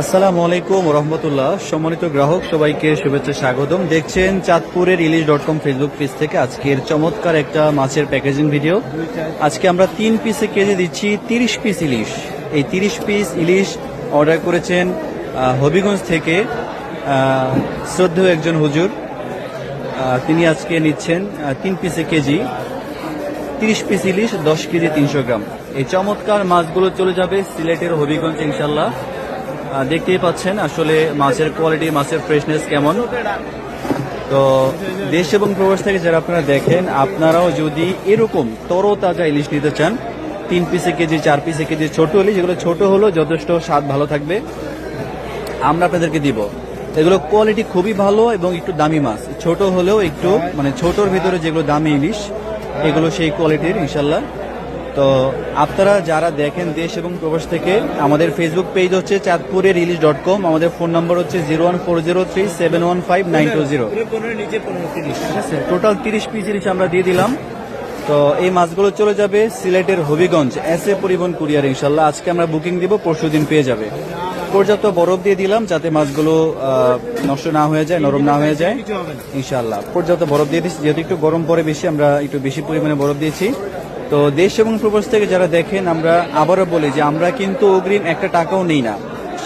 আসসালামু আলাইকুম রহমতুল্লাহ সম্মানিত গ্রাহক, সবাইকে শুভেচ্ছা, স্বাগতম। দেখছেন চাঁদপুরের Ilish dot com Facebook page থেকে আজকের চমৎকার একটা মাছের প্যাকেজিং ভিডিও। আজকে আমরা তিন পিসে কেজি দিচ্ছি তিরিশ পিস ইলিশ। এই তিরিশ পিস ইলিশ অর্ডার করেছেন হবিগঞ্জ থেকে শ্রদ্ধেয় একজন হুজুর। তিনি আজকে নিচ্ছেন তিন পিসে কেজি। তিরিশ পিস ইলিশ, দশ কেজি তিনশো গ্রাম। এই চমৎকার মাছগুলো চলে যাবে সিলেটের হবিগঞ্জ ইনশাল্লাহ দেখতেই পাচ্ছেন আসলে মাছের কোয়ালিটি মাছের ফ্রেশনেস কেমন। তো দেশ এবং প্রবাস থেকে যারা আপনারা দেখেন, আপনারাও যদি এরকম তরতাজা ইলিশ নিতে চান, তিন পিসে কেজি, চার পিসে কেজি ছোট ইলিশ যেগুলো ছোট হলেও যথেষ্ট স্বাদ ভালো থাকবে। আমরা আপনাদেরকে দিব। এগুলো কোয়ালিটি খুবই ভালো এবং একটু দামি মাছ। ছোট হলেও একটু মানে ছোটর ভিতরে যেগুলো দামি ইলিশ, এগুলো সেই কোয়ালিটির ইনশাল্লাহ। তো আপনারা যারা দেখেন দেশ এবং প্রবাস থেকে, আমাদের ফেসবুক পেজ হচ্ছে চাঁদপুরের ইলিশ ডট কম আমাদের ফোন নম্বর হচ্ছে zero one four zero three seven one five nine two zero ঠিক আছে টোটাল তিরিশ পিস ইলিশ আমরা দিয়ে দিলাম। তো এই মাছগুলো চলে যাবে সিলেটের হবিগঞ্জ। এস এ পরিবহন কুরিয়ার ইনশাল্লাহ। আজকে আমরা বুকিং দিব, পরশু দিন পেয়ে যাবে। পর্যাপ্ত বরফ দিয়ে দিলাম যাতে মাছগুলো নষ্ট না হয়ে যায়, নরম না হয়ে যায়। ইনশাল্লাহ। পর্যাপ্ত বরফ দিয়ে দিচ্ছি। যেহেতু একটু গরম পরে বেশি, আমরা একটু বেশি পরিমাণে বরফ দিয়েছি। তো দেশ এবং প্রবাস থেকে যারা দেখেন, আমরা আবারও বলি যে আমরা কিন্তু অগ্রিম একটা টাকাও নেই না।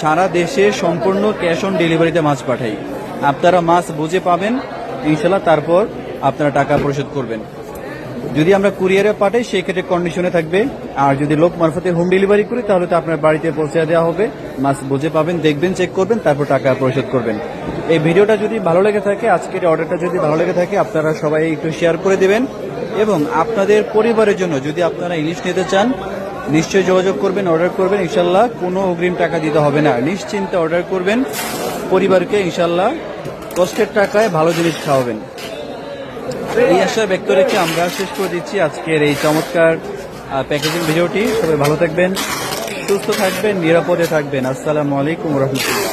সারা দেশে সম্পূর্ণ ক্যাশ অন ডেলিভারিতে মাছ পাঠাই। আপনারা মাছ বুঝে পাবেন ইনশাল্লাহ তারপর আপনারা টাকা পরিশোধ করবেন। যদি আমরা কুরিয়ারে পাঠাই, সেই ক্ষেত্রে কন্ডিশনে থাকবে। আর যদি লোক মারফতে হোম ডেলিভারি করি, তাহলে তো আপনার বাড়িতে পৌঁছে দেওয়া হবে। মাছ বুঝে পাবেন, দেখবেন চেক করবেন, তারপর টাকা পরিশোধ করবেন। এই ভিডিওটা যদি ভালো লেগে থাকে, আজকের অর্ডারটা যদি ভালো লেগে থাকে, আপনারা সবাই একটু শেয়ার করে দেবেন। এবং আপনাদের পরিবারের জন্য যদি আপনারা ইলিশ নিতে চান, নিশ্চয়ই যোগাযোগ করবেন, অর্ডার করবেন ইনশাল্লাহ কোনো অগ্রিম টাকা দিতে হবে না। নিশ্চিন্তে অর্ডার করবেন, পরিবারকে ইনশাল্লাহ কষ্টের টাকায় ভালো জিনিস খাওয়াবেন। এই আশা ব্যক্ত রেখে আমরা শেষ করে দিচ্ছি আজকের এই চমৎকার প্যাকেজিং ভিডিওটি। সবাই ভালো থাকবেন, সুস্থ থাকবেন, নিরাপদে থাকবেন। আসসালামু আলাইকুম রহমতুল্লাহ।